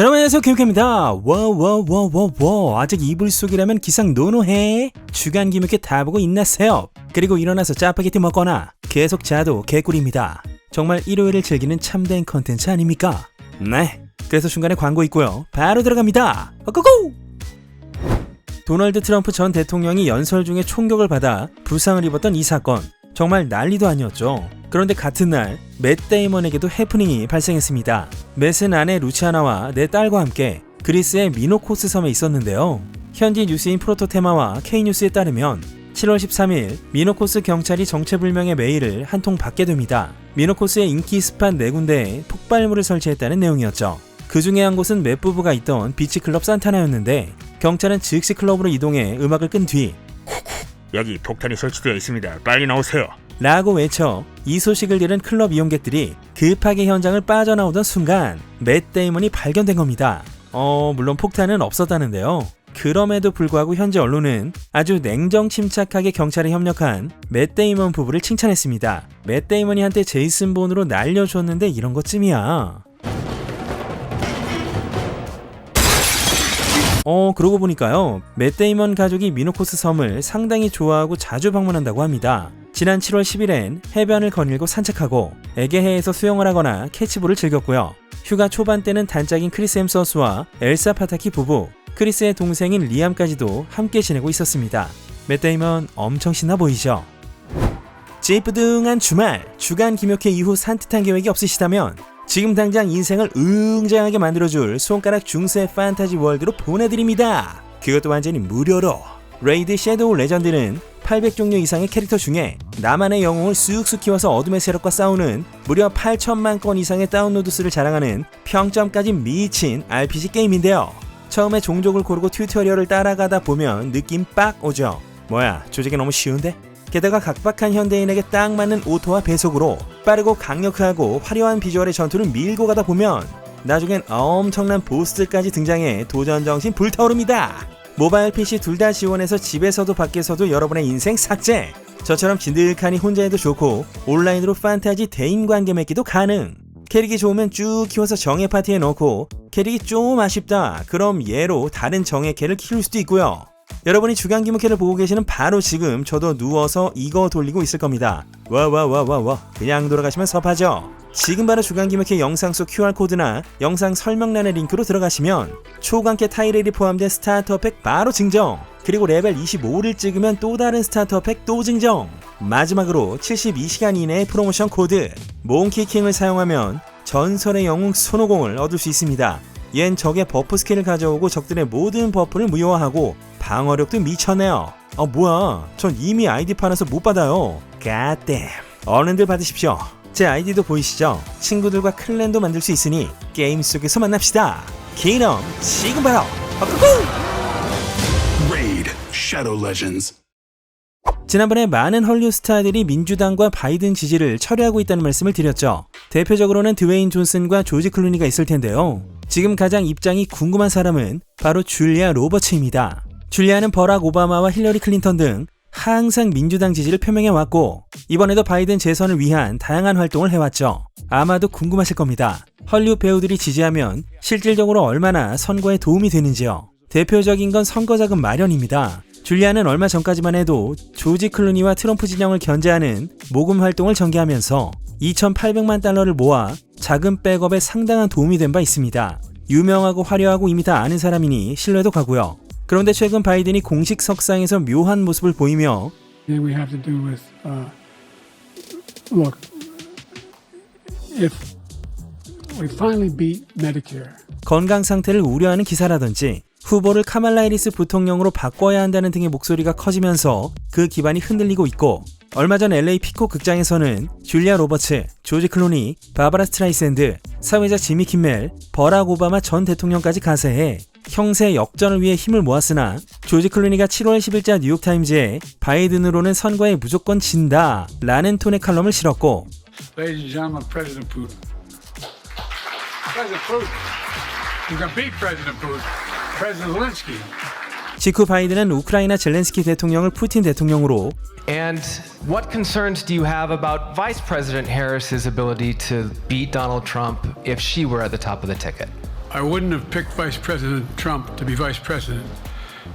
여러분 안녕하세요. 김국입니다. 와와와와와 아직 이불 속이라면 기상 노노해. 주간 김육회 다 보고 있나세요. 그리고 일어나서 짜파게티 먹거나 계속 자도 개꿀입니다. 정말 일요일을 즐기는 참된 컨텐츠 아닙니까? 네. 그래서 중간에 광고 있고요. 바로 들어갑니다. 고고! 도널드 트럼프 전 대통령이 연설 중에 총격을 받아 부상을 입었던 이 사건 정말 난리도 아니었죠. 그런데 같은 날, 맷 데이먼에게도 해프닝이 발생했습니다. 맷은 아내 루치아나와 내 딸과 함께 그리스의 미노코스 섬에 있었는데요. 현지 뉴스인 프로토테마와 K뉴스에 따르면 7월 13일 미노코스 경찰이 정체불명의 메일을 한 통 받게 됩니다. 미노코스의 인기 스팟 네 군데에 폭발물을 설치했다는 내용이었죠. 그 중에 한 곳은 맷 부부가 있던 비치클럽 산타나였는데 경찰은 즉시 클럽으로 이동해 음악을 끈 뒤 여기 폭탄이 설치되어 있습니다. 빨리 나오세요. 라고 외쳐 이 소식을 들은 클럽 이용객들이 급하게 현장을 빠져나오던 순간 맷 데이먼이 발견된 겁니다. 어, 물론 폭탄은 없었다는데요. 그럼에도 불구하고 현지 언론은 아주 냉정 침착하게 경찰에 협력한 맷 데이먼 부부를 칭찬했습니다. 맷 데이먼이 한때 제이슨 본으로 날려줬는데 이런 것쯤이야. 어, 그러고 보니까요. 맷 데이먼 가족이 미노코스 섬을 상당히 좋아하고 자주 방문한다고 합니다. 지난 7월 10일엔 해변을 거닐고 산책하고 에게해에서 수영을 하거나 캐치볼을 즐겼고요. 휴가 초반 때는 단짝인 크리스 햄서스와 엘사 파타키 부부, 크리스의 동생인 리암까지도 함께 지내고 있었습니다. 맷 데이먼 엄청 신나 보이죠? 찌뿌둥한 주말, 주간 김혁회 이후 산뜻한 계획이 없으시다면 지금 당장 인생을 웅장하게 만들어줄 손가락 중세 판타지 월드로 보내드립니다. 그것도 완전히 무료로. 레이드 섀도우 레전드는 800종류 이상의 캐릭터 중에 나만의 영웅을 쑥쑥 키워서 어둠의 세력과 싸우는 무려 8천만 건 이상의 다운로드 수를 자랑하는 평점까지 미친 RPG 게임인데요. 처음에 종족을 고르고 튜토리얼을 따라가다 보면 느낌 빡 오죠. 뭐야, 조직이 너무 쉬운데? 게다가 각박한 현대인에게 딱 맞는 오토와 배속으로 빠르고 강력하고 화려한 비주얼의 전투를 밀고 가다 보면 나중엔 엄청난 보스들까지 등장해 도전 정신 불타오릅니다. 모바일 PC 둘 다 지원해서 집에서도 밖에서도 여러분의 인생 삭제. 저처럼 진득하니 혼자 해도 좋고 온라인으로 판타지 대인 관계 맺기도 가능. 캐릭이 좋으면 쭉 키워서 정예 파티에 넣고 캐릭이 좀 아쉽다. 그럼 얘로 다른 정예 캐를 키울 수도 있고요. 여러분이 주간 기무캐를 보고 계시는 바로 지금 저도 누워서 이거 돌리고 있을 겁니다. 와 와 와 와 와 그냥 돌아가시면 섭하죠. 지금 바로 주간 기무캐 영상 속 QR코드나 영상 설명란의 링크로 들어가시면 초강캐 타이레일이 포함된 스타터 팩 바로 증정 그리고 레벨 25를 찍으면 또 다른 스타터 팩 또 증정 마지막으로 72시간 이내의 프로모션 코드 몽키킹을 사용하면 전설의 영웅 손오공을 얻을 수 있습니다. 얜 적의 버프 스킬을 가져오고 적들의 모든 버프를 무효화하고 방어력도 미쳤네요. 아 뭐야? 전 이미 아이디 팔아서 못 받아요. 갓댐. 어른들 받으십시오. 제 아이디도 보이시죠? 친구들과 클랜도 만들 수 있으니 게임 속에서 만납시다. 기놈 지금 바로. 어쿠쿠! Raid Shadow Legends. 지난번에 많은 헐리우드 스타들이 민주당과 바이든 지지를 철회하고 있다는 말씀을 드렸죠. 대표적으로는 드웨인 존슨과 조지 클루니가 있을 텐데요. 지금 가장 입장이 궁금한 사람은 바로 줄리아 로버츠입니다. 줄리아는 버락 오바마와 힐러리 클린턴 등 항상 민주당 지지를 표명해 왔고 이번에도 바이든 재선을 위한 다양한 활동을 해왔죠. 아마도 궁금하실 겁니다. 헐리우드 배우들이 지지하면 실질적으로 얼마나 선거에 도움이 되는지요. 대표적인 건 선거 자금 마련입니다. 줄리아는 얼마 전까지만 해도 조지 클루니와 트럼프 진영을 견제하는 모금 활동을 전개하면서 2,800만 달러를 모아 자금 백업에 상당한 도움이 된 바 있습니다. 유명하고 화려하고 이미 다 아는 사람이니 신뢰도 가고요. 그런데 최근 바이든이 공식 석상에서 묘한 모습을 보이며 건강 상태를 우려하는 기사라든지 후보를 카말라 해리스 부통령으로 바꿔야 한다는 등의 목소리가 커지면서 그 기반이 흔들리고 있고 얼마 전 LA 피코 극장에서는 줄리아 로버츠, 조지 클로니, 바바라 스트라이샌드, 사회자 지미 킴멜, 버락 오바마 전 대통령까지 가세해 형세 역전을 위해 힘을 모았으나 조지 클루니가 7월 10일자 뉴욕타임즈에 바이든으로는 선거에 무조건 진다 라는 톤의 칼럼을 실었고 president putin. President putin 직후 바이든은 우크라이나 젤렌스키 대통령을 푸틴 대통령으로 And what concerns do you have about Vice President Harris's ability to beat Donald Trump if she were at the top of the ticket? I wouldn't have picked Vice President Trump to be vice president,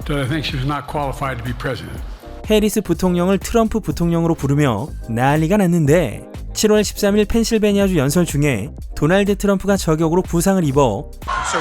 that I think she was not qualified to be president. 해리스 부통령을 트럼프 부통령으로 부르며 난리가 났는데 7월 13일 펜실베니아주 연설 중에 도널드 트럼프가 저격으로 부상을 입어 So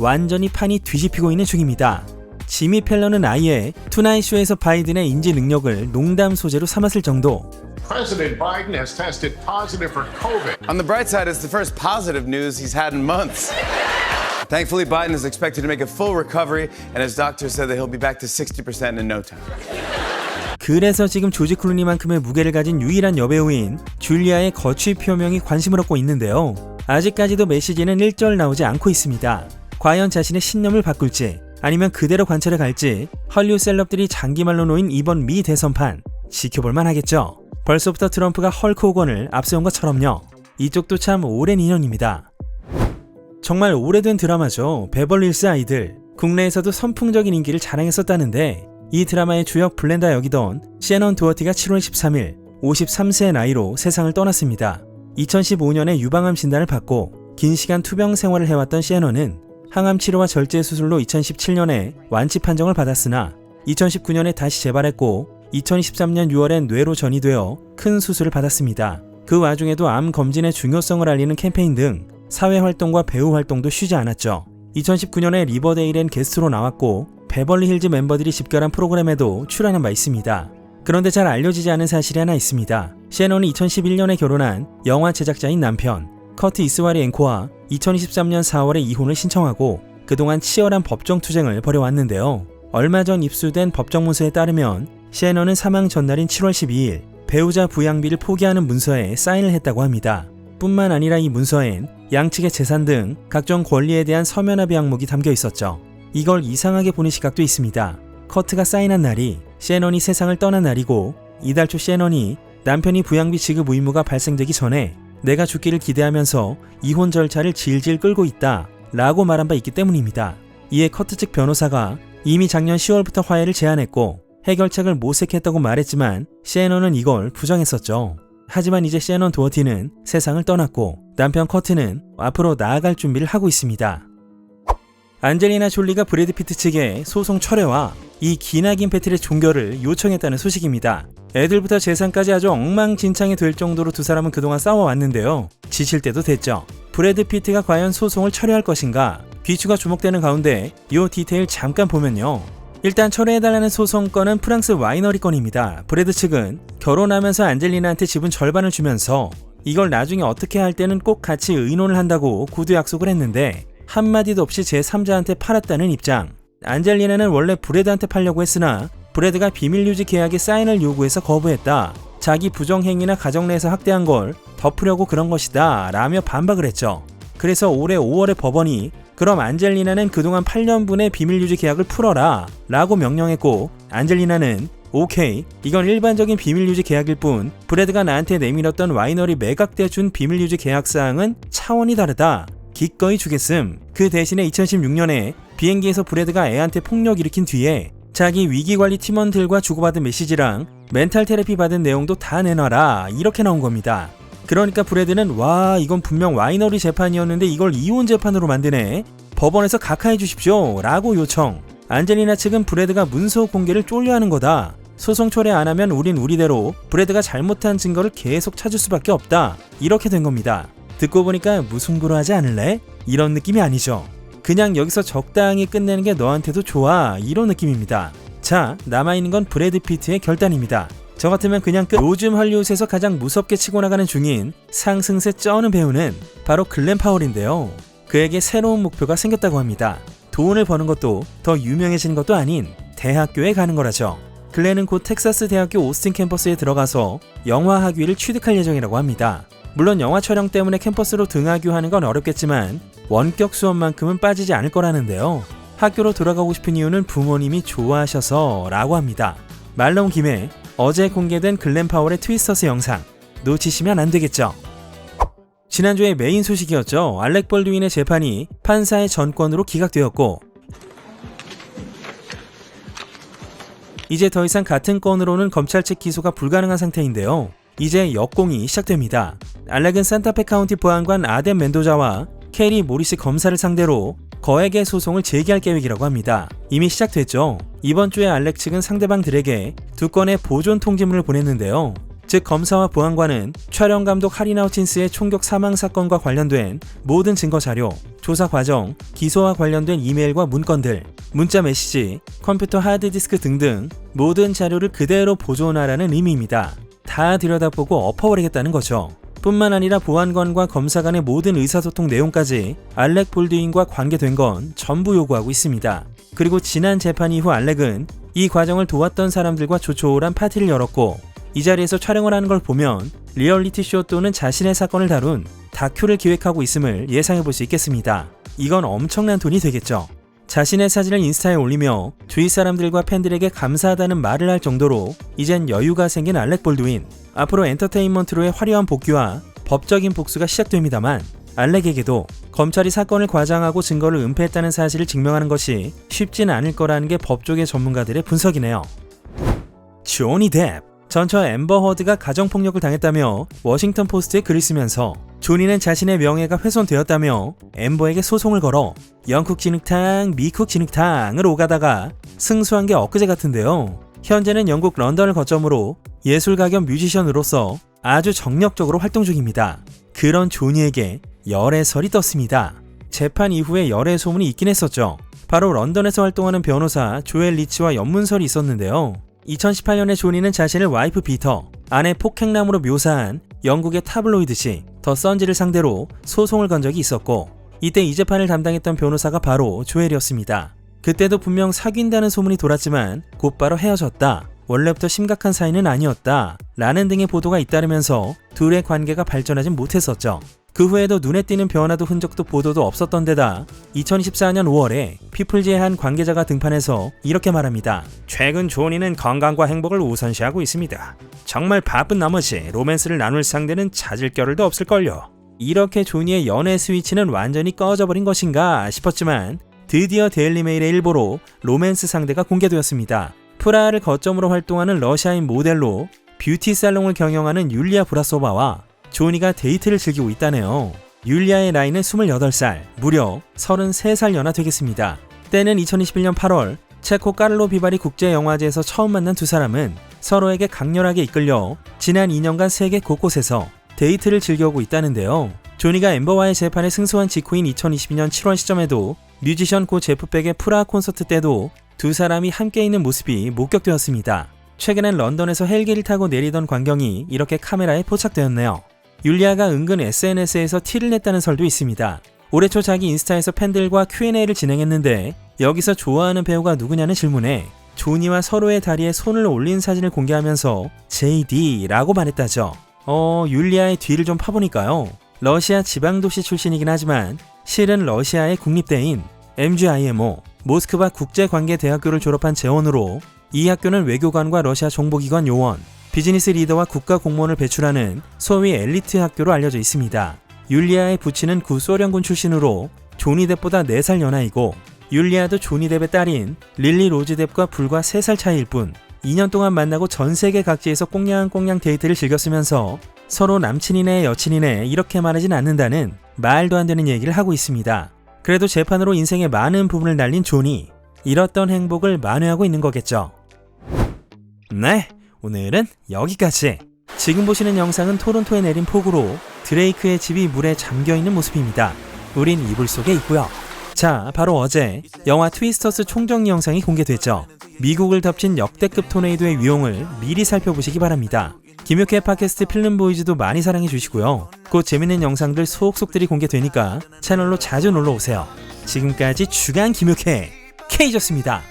완전히 판이 뒤집히고 있는 중입니다. 지미 펠런은 아예 투나잇 쇼에서 바이든의 인지 능력을 농담 소재로 삼았을 정도. President Biden has tested positive for COVID. On the bright side, it's the first positive news he's had in months. Thankfully, Biden is expected to make a full recovery, and his doctor said that he'll be back to 60% in no time. 그래서 지금 조지 클루니만큼의 무게를 가진 유일한 여배우인 줄리아의 거취 표명이 관심을 얻고 있는데요. 아직까지도 메시지는 일절 나오지 않고 있습니다. 과연 자신의 신념을 바꿀지 아니면 그대로 관찰해 갈지 헐리우드 셀럽들이 장기말로 놓인 이번 미 대선판 지켜볼 만 하겠죠. 벌써부터 트럼프가 헐크 호건을 앞세운 것처럼요. 이쪽도 참 오랜 인연입니다. 정말 오래된 드라마죠. 베벌리힐스 아이들. 국내에서도 선풍적인 인기를 자랑했었다는데 이 드라마의 주역 블렌다 역이던 셰넌 도어티가 7월 13일 53세의 나이로 세상을 떠났습니다. 2015년에 유방암 진단을 받고 긴 시간 투병 생활을 해왔던 셰넌은 항암 치료와 절제 수술로 2017년에 완치 판정을 받았으나 2019년에 다시 재발했고 2023년 6월엔 뇌로 전이되어 큰 수술을 받았습니다. 그 와중에도 암 검진의 중요성을 알리는 캠페인 등 사회 활동과 배우 활동도 쉬지 않았죠. 2019년에 리버데일엔 게스트로 나왔고 베벌리 힐즈 멤버들이 집결한 프로그램에도 출연한 바 있습니다. 그런데 잘 알려지지 않은 사실이 하나 있습니다. 셰넌이 2011년에 결혼한 영화 제작자인 남편 커트 이스와리 앵코와 2023년 4월에 이혼을 신청하고 그동안 치열한 법정 투쟁을 벌여왔는데요. 얼마 전 입수된 법정 문서에 따르면 셰넌은 사망 전날인 7월 12일 배우자 부양비를 포기하는 문서에 사인을 했다고 합니다. 뿐만 아니라 이 문서엔 양측의 재산 등 각종 권리에 대한 서면화비 항목이 담겨 있었죠. 이걸 이상하게 보는 시각도 있습니다. 커트가 사인한 날이 셰넌이 세상을 떠난 날이고 이달 초 셰넌이 남편이 부양비 지급 의무가 발생되기 전에 내가 죽기를 기대하면서 이혼 절차를 질질 끌고 있다 라고 말한 바 있기 때문입니다. 이에 커트 측 변호사가 이미 작년 10월부터 화해를 제안했고 해결책을 모색했다고 말했지만 셰넌은 이걸 부정했었죠. 하지만 이제 셰넌 도어티는 세상을 떠났고 남편 커트는 앞으로 나아갈 준비를 하고 있습니다. 안젤리나 졸리가 브래드 피트 측에 소송 철회와 이 기나긴 배틀의 종결을 요청했다는 소식입니다. 애들부터 재산까지 아주 엉망진창이 될 정도로 두 사람은 그동안 싸워왔는데요. 지칠 때도 됐죠. 브래드 피트가 과연 소송을 철회할 것인가? 귀추가 주목되는 가운데 이 디테일 잠깐 보면요. 일단 철회해달라는 소송건은 프랑스 와이너리 건입니다. 브래드 측은 결혼하면서 안젤리나한테 지분 절반을 주면서 이걸 나중에 어떻게 할 때는 꼭 같이 의논을 한다고 구두 약속을 했는데 한마디도 없이 제3자한테 팔았다는 입장. 안젤리나는 원래 브래드한테 팔려고 했으나 브래드가 비밀 유지 계약에 사인을 요구해서 거부했다. 자기 부정행위나 가정 내에서 학대한 걸 덮으려고 그런 것이다. 라며 반박을 했죠. 그래서 올해 5월에 법원이 그럼 안젤리나는 그동안 8년분의 비밀 유지 계약을 풀어라. 라고 명령했고 안젤리나는 오케이 이건 일반적인 비밀 유지 계약일 뿐 브래드가 나한테 내밀었던 와이너리 매각 때준 비밀 유지 계약 사항은 차원이 다르다. 기꺼이 주겠음. 그 대신에 2016년에 비행기에서 브래드가 애한테 폭력 일으킨 뒤에 자기 위기관리 팀원들과 주고받은 메시지랑 멘탈 테라피 받은 내용도 다 내놔라. 이렇게 나온 겁니다. 그러니까 브래드는 와 이건 분명 와이너리 재판이었는데 이걸 이혼 재판으로 만드네. 법원에서 각하해 주십시오. 라고 요청. 안젤리나 측은 브래드가 문서 공개를 쫄려하는 거다. 소송 철회 안 하면 우린 우리대로 브래드가 잘못한 증거를 계속 찾을 수밖에 없다. 이렇게 된 겁니다. 듣고 보니까 무승부로 하지 않을래? 이런 느낌이 아니죠 그냥 여기서 적당히 끝내는 게 너한테도 좋아 이런 느낌입니다. 자 남아있는 건 브래드 피트의 결단입니다. 저 같으면 그냥 끝. 요즘 할리우드에서 가장 무섭게 치고 나가는 중인 상승세 쩌는 배우는 바로 글렌 파월인데요. 그에게 새로운 목표가 생겼다고 합니다. 돈을 버는 것도 더 유명해지는 것도 아닌 대학교에 가는 거라죠. 글렌은 곧 텍사스 대학교 오스틴 캠퍼스에 들어가서 영화 학위를 취득할 예정이라고 합니다. 물론 영화 촬영 때문에 캠퍼스로 등하교하는 건 어렵겠지만 원격 수업만큼은 빠지지 않을 거라는데요. 학교로 돌아가고 싶은 이유는 부모님이 좋아하셔서 라고 합니다. 말 나온 김에 어제 공개된 글렌 파월의 트위스터스 영상 놓치시면 안 되겠죠. 지난주에 메인 소식이었죠. 알렉 벌드윈의 재판이 판사의 전권으로 기각되었고 이제 더 이상 같은 건으로는 검찰 측 기소가 불가능한 상태인데요. 이제 역공이 시작됩니다. 알렉은 산타페 카운티 보안관 아덴 멘도자와 캐리 모리스 검사를 상대로 거액의 소송을 제기할 계획이라고 합니다. 이미 시작됐죠. 이번 주에 알렉 측은 상대방들에게 두 건의 보존 통지문을 보냈는데요. 즉 검사와 보안관은 촬영 감독 하리나 호친스의 총격 사망 사건과 관련된 모든 증거 자료, 조사 과정, 기소와 관련된 이메일과 문건들, 문자 메시지, 컴퓨터 하드디스크 등등 모든 자료를 그대로 보존하라는 의미입니다. 다 들여다보고 엎어버리겠다는 거죠. 뿐만 아니라 보안관과 검사 간의 모든 의사소통 내용까지 알렉 볼드윈과 관계된 건 전부 요구하고 있습니다. 그리고 지난 재판 이후 알렉은 이 과정을 도왔던 사람들과 조촐한 파티를 열었고 이 자리에서 촬영을 하는 걸 보면 리얼리티 쇼 또는 자신의 사건을 다룬 다큐를 기획하고 있음을 예상해 볼 수 있겠습니다. 이건 엄청난 돈이 되겠죠. 자신의 사진을 인스타에 올리며 주위 사람들과 팬들에게 감사하다는 말을 할 정도로 이젠 여유가 생긴 알렉 볼드윈. 앞으로 엔터테인먼트로의 화려한 복귀와 법적인 복수가 시작됩니다만 알렉에게도 검찰이 사건을 과장하고 증거를 은폐했다는 사실을 증명하는 것이 쉽진 않을 거라는 게 법조계 전문가들의 분석이네요. 조니 뎁 전처 엠버 허드가 가정폭력을 당했다며 워싱턴 포스트에 글을 쓰면서 조니는 자신의 명예가 훼손되었다며 엠버에게 소송을 걸어 영국 진흙탕, 미국 진흙탕을 오가다가 승소한 게 엊그제 같은데요. 현재는 영국 런던을 거점으로 예술가 겸 뮤지션으로서 아주 정력적으로 활동 중입니다. 그런 조니에게 열애설이 떴습니다. 재판 이후에 열애 소문이 있긴 했었죠. 바로 런던에서 활동하는 변호사 조엘 리치와 연문설이 있었는데요. 2018년에 조니는 자신을 와이프 비터, 아내 폭행남으로 묘사한 영국의 타블로이드시 더 선지를 상대로 소송을 건 적이 있었고 이때 이 재판을 담당했던 변호사가 바로 조엘이었습니다. 그때도 분명 사귄다는 소문이 돌았지만 곧바로 헤어졌다. 원래부터 심각한 사이는 아니었다. 라는 등의 보도가 잇따르면서 둘의 관계가 발전하진 못했었죠. 그 후에도 눈에 띄는 변화도 흔적도 보도도 없었던 데다 2024년 5월에 피플지의 한 관계자가 등판해서 이렇게 말합니다. 최근 조니는 건강과 행복을 우선시하고 있습니다. 정말 바쁜 나머지 로맨스를 나눌 상대는 찾을 겨를도 없을걸요. 이렇게 조니의 연애 스위치는 완전히 꺼져버린 것인가 싶었지만 드디어 데일리메일의 일보로 로맨스 상대가 공개되었습니다. 프라하를 거점으로 활동하는 러시아인 모델로 뷰티 살롱을 경영하는 율리아 브라소바와 조니가 데이트를 즐기고 있다네요. 율리아의 나이는 28살, 무려 33살 연하 되겠습니다. 때는 2021년 8월 체코 까를로 비바리 국제영화제에서 처음 만난 두 사람은 서로에게 강렬하게 이끌려 지난 2년간 세계 곳곳에서 데이트를 즐겨오고 있다는데요. 조니가 엠버와의 재판에 승소한 직후인 2022년 7월 시점에도 뮤지션 고 제프백의 프라하 콘서트 때도 두 사람이 함께 있는 모습이 목격되었습니다. 최근엔 런던에서 헬기를 타고 내리던 광경이 이렇게 카메라에 포착되었네요. 율리아가 은근 SNS에서 티를 냈다는 설도 있습니다. 올해 초 자기 인스타에서 팬들과 Q&A를 진행했는데 여기서 좋아하는 배우가 누구냐는 질문에 조니와 서로의 다리에 손을 올린 사진을 공개하면서 JD라고 말했다죠. 어, 율리아의 뒤를 좀 파보니까요. 러시아 지방도시 출신이긴 하지만 실은 러시아의 국립대인 MGIMO 모스크바 국제관계대학교를 졸업한 재원으로 이 학교는 외교관과 러시아 정보기관 요원, 비즈니스 리더와 국가 공무원을 배출하는 소위 엘리트 학교로 알려져 있습니다. 율리아의 부친은 구소련군 출신으로 조니 뎁보다 4살 연하이고 율리아도 조니 뎁의 딸인 릴리 로즈 뎁과 불과 3살 차이일 뿐 2년 동안 만나고 전 세계 각지에서 꽁냥꽁냥 데이트를 즐겼으면서 서로 남친이네 여친이네 이렇게 말하진 않는다는 말도 안 되는 얘기를 하고 있습니다. 그래도 재판으로 인생의 많은 부분을 날린 조니 잃었던 행복을 만회하고 있는 거겠죠. 네, 오늘은 여기까지. 지금 보시는 영상은 토론토에 내린 폭우로 드레이크의 집이 물에 잠겨 있는 모습입니다. 우린 이불 속에 있고요. 자, 바로 어제 영화 트위스터스 총정리 영상이 공개됐죠. 미국을 덮친 역대급 토네이도의 위용을 미리 살펴보시기 바랍니다. 김효태 팟캐스트 필름보이즈도 많이 사랑해 주시고요. 곧 재밌는 영상들 속속들이 공개되니까 채널로 자주 놀러 오세요. 지금까지 주간 김효태 K졌습니다.